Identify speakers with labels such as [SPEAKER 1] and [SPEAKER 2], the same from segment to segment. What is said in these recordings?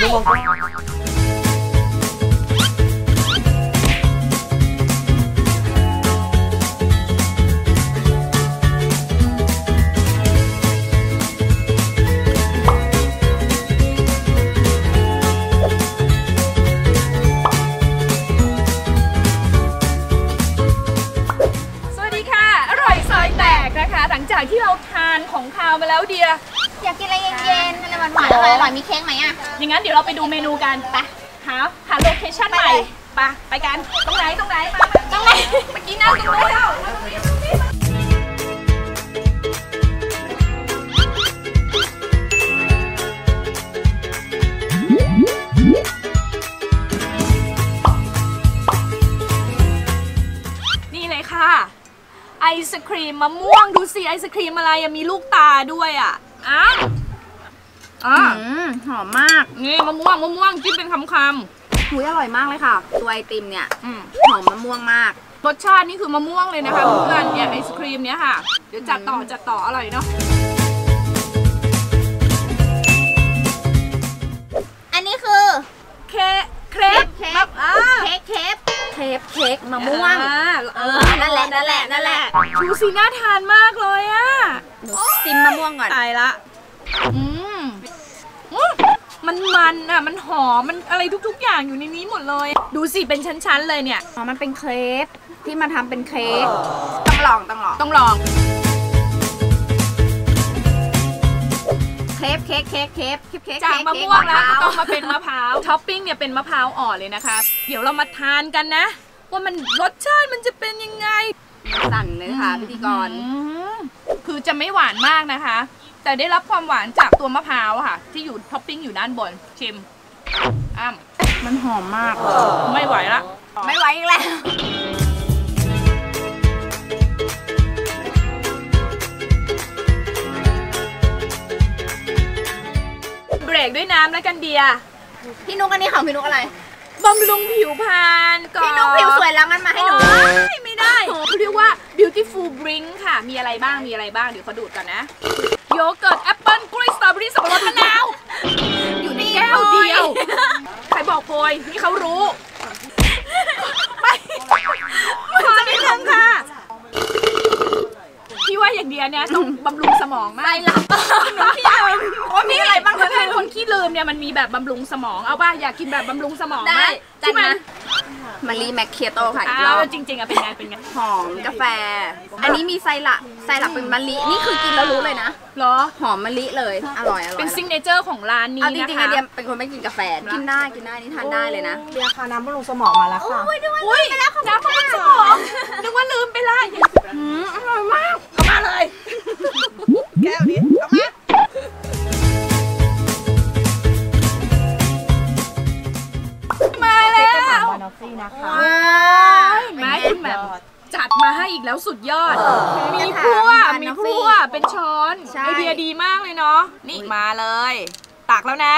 [SPEAKER 1] เอาพี่นุ้งมองกล้อง
[SPEAKER 2] สวัสดีค่ะ อร่อยซอยแตกนะคะ หลังจากที่เราทานของคาวมาแล้วเดีย
[SPEAKER 3] อยากกินอะไรเย็นๆอะไรหวานๆอร่อยๆมีเค้กไหมอะ
[SPEAKER 2] อย่างนั้นเดี๋ยวเราไปดูเมนูกันไปหาหาโลเคชั่น
[SPEAKER 3] ไป
[SPEAKER 2] ใหม่
[SPEAKER 3] เลย
[SPEAKER 2] ไปไปกันตรงไหนตรงไหนมาตรงไหนเมื่อกี้นั่งตรงนู้นแล้วมาตรงนี้มาตรงนี้นี่เลยค่ะ ไอศครีมมะม่วงดูสิไอศครีมอะไรอะมีลูกตาด้วยอะ อ้าวอะ
[SPEAKER 3] อืมหอมมาก
[SPEAKER 2] นี่มะม่วงมะม่วงจิ้มเป็นคำค
[SPEAKER 3] หุยอร่อยมากเลยค่ะ ตัวไอติมเนี่ยำ
[SPEAKER 2] อืม
[SPEAKER 3] หอมมะม่วงมาก
[SPEAKER 2] รสชาตินี่คือมะม่วงเลยนะคะเพื่อนเนี่ยไอศครีมเนี้ยค่ะ เดี๋ยวจัดต่อจัดต่ออร่อยเนาะ
[SPEAKER 3] ค้กเค้กมะม่วง
[SPEAKER 2] อ่า
[SPEAKER 3] เออนั่นแหละนั่นแหละนั่นแหละ
[SPEAKER 2] ดูสิน่าทานมากเลยอะ
[SPEAKER 3] หนูซิมมะม่วงก่อน
[SPEAKER 2] ตายละอืมอืมมันมันอะมันหอมมันอะไรทุก ๆ อย่างอยู่ในนี้หมดเลย ดูสิเป็นชั้นๆเลยเนี่ย
[SPEAKER 3] อ๋อมันเป็นเค้กที่มาทำเป็นเค้กต้องลองต้องลอง
[SPEAKER 2] ต้องลอง
[SPEAKER 3] เค้กเค้กเค้กเค้กเค้กเค้ก
[SPEAKER 2] จาก
[SPEAKER 3] เค้ก
[SPEAKER 2] มะม่วงแล้วก็ต้อง
[SPEAKER 3] มะพร้
[SPEAKER 2] มาเป็นมะพร้าวท็อปปิ้งเนี่ยเป็นมะพร้าวอ่อนเลยนะคะ เดี๋ยวเรามาทานกันนะ ว่ามันรสชาติมันจะเป็นยังไง
[SPEAKER 3] สั่นเลยค่ะพิธีกร
[SPEAKER 2] อืมคือจะไม่หวานมากนะคะ แต่ได้รับความหวานจากตัวมะพร้าวอะค่ะ ที่อยู่ท็อปปิ้งอยู่ด้านบนชิมอ้ำ
[SPEAKER 3] มันหอมมาก
[SPEAKER 2] ไม่ไหวละ
[SPEAKER 3] ไม่ไหวอีกแล้ว
[SPEAKER 2] เบรกด้วยน้ำแล้วกันเดีย
[SPEAKER 3] พี่นุกอันนี้ของพี่นุกอะไร
[SPEAKER 2] บำรุงผิวพรรณก่อน
[SPEAKER 3] พี่นุกผิวสวยแล้วงั้นมาให้หนู
[SPEAKER 2] โอ๊ยไม่ได้เขาเรียกว่า beautiful drink ค่ะ มีอะไรบ้าง มีอะไรบ้าง เดี๋ยวเขาดูดก่อนนะ โยเกิร์ต แอปเปิ้ล กล้วย สตรอเบอรี่สับปะรดมะนาว อยู่ในแก้วเดียว ใครบอกโปรยนี่เขารู้ ย่างเดียวเนี่ยต้องบำรุงสมองมาก
[SPEAKER 3] ไปหลับ
[SPEAKER 2] ขี้ลืมว่ามีอะไรบ้างถ้าเป็นคนขี้ลืมเนี่ยมันมีแบบบำรุงสมองเอาป่ะอยากกินแบบบำรุงสมองไหม
[SPEAKER 3] ได้จัด
[SPEAKER 2] ที่มั
[SPEAKER 3] มานมารีแมคเคียโตค่ะอีกร
[SPEAKER 2] อ้า
[SPEAKER 3] อ
[SPEAKER 2] ว
[SPEAKER 3] บ
[SPEAKER 2] จริง ๆอะเป็นไงเป็นไง
[SPEAKER 3] หอมกาแฟ อันนี้มีไซรัปไซรัปเป็นมะลินี่คือกินแล้วรู้เลยนะ
[SPEAKER 2] เหรอ
[SPEAKER 3] หอมมะลิเลยอร่อยอร่อย
[SPEAKER 2] เป็นซิงเนเจอร์ของร้านนี้
[SPEAKER 3] เอาจ
[SPEAKER 2] นะ
[SPEAKER 3] ริงๆ
[SPEAKER 2] คะ
[SPEAKER 3] ไอเดียเป็นคนไม่กินกาแฟกินได้กินได้นี่ทานได้เลยนะ
[SPEAKER 1] เบียร์ค่ะน้ำบำรุงสมองมาแล้วค่ะ
[SPEAKER 3] อุ้ยด้วย
[SPEAKER 2] อุ้ยน้ำบำรุงสมองนึกว่าลืมไปละ
[SPEAKER 3] อืมอร่อยมาก
[SPEAKER 2] เอามาเลย
[SPEAKER 1] แก้วนี้เอามา
[SPEAKER 2] มาแล้ว
[SPEAKER 1] บานอฟฟี่นะคะ
[SPEAKER 2] ว้ายแม่คุณแบบจัดมาให้อีกแล้วสุดยอด มีครัวมีครัวเป็นช้อน
[SPEAKER 3] ใช่
[SPEAKER 2] ไอเดียดีมากเลยเนาะนี่มาเลย ตักแล้วนะ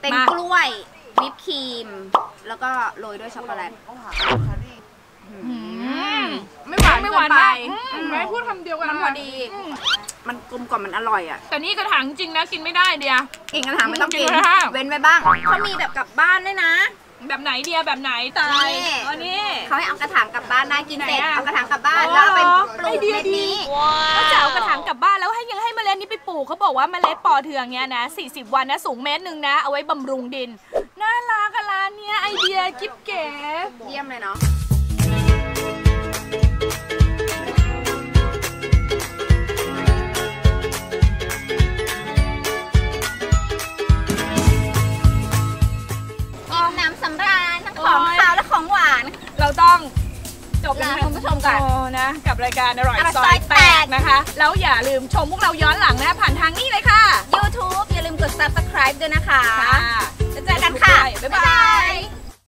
[SPEAKER 3] เป็น
[SPEAKER 2] มา
[SPEAKER 3] กล้วยวิปครีม แล้วก็โรยด้วยช็อกโกแลต
[SPEAKER 2] อืมไม่หวานไม่หวาน
[SPEAKER 3] เกินไป
[SPEAKER 2] มากอืมไม่พูดคำเดียวกัน
[SPEAKER 3] มันพอดี
[SPEAKER 2] ม
[SPEAKER 3] มันกลมกล่อมมันอร่อยอะ
[SPEAKER 2] แต่นี่กระถางจริงนะกินไม่ได้เดีย
[SPEAKER 3] กินกระถางไม่ต้องกิน
[SPEAKER 2] กินกระถาง
[SPEAKER 3] เว้นไว้บ้างเขามีแบบกลับบ้านด้วยนะ
[SPEAKER 2] แบบไหนเดียแบบไหนตาย
[SPEAKER 3] นี่
[SPEAKER 2] อ๋อนี่
[SPEAKER 3] เขาให้เอากระถางกลับบ้านได้กินเสร็จ
[SPEAKER 2] ไหนอะ
[SPEAKER 3] เอากระถางกลับบ้าน
[SPEAKER 2] อ๋อ
[SPEAKER 3] แล้วเอาไปปลู
[SPEAKER 2] ไอกเดีย
[SPEAKER 3] เม็ด
[SPEAKER 2] ดี
[SPEAKER 3] นี้
[SPEAKER 2] ก็จะเอากระถางกลับบ้านแล้วให้ยังให้เมล็ดนี้ไปปลูกเขาบอกว่าเมล็ดปอเทืองเนี้ยนะ 40 วันนะสูงเมตรหนึ่งนะ เอาไว้บำรุงดิน น่ารักอะร้านเนี้ยไอเดียกิ๊บเก๋
[SPEAKER 3] เยี่ยมเลยเนาะ
[SPEAKER 2] ต้องจบ
[SPEAKER 3] ลาคุณผู้ชมก่อน
[SPEAKER 2] โนะ กับรายการอร่อย
[SPEAKER 3] อร่อย
[SPEAKER 2] ซ
[SPEAKER 3] ซ
[SPEAKER 2] อ
[SPEAKER 3] อยย
[SPEAKER 2] แต
[SPEAKER 3] แต
[SPEAKER 2] ก
[SPEAKER 3] ก
[SPEAKER 2] นะคะ แล้วอย่าลืมชมพวกเราย้อนหลังนะ ผ่านทางนี้เลยค่ะ
[SPEAKER 3] YouTube อย่าลืมกด subscribe ด้วยนะคะ
[SPEAKER 2] ค่ะ
[SPEAKER 3] จะเจอกันค่ะ
[SPEAKER 2] บ๊ายบาย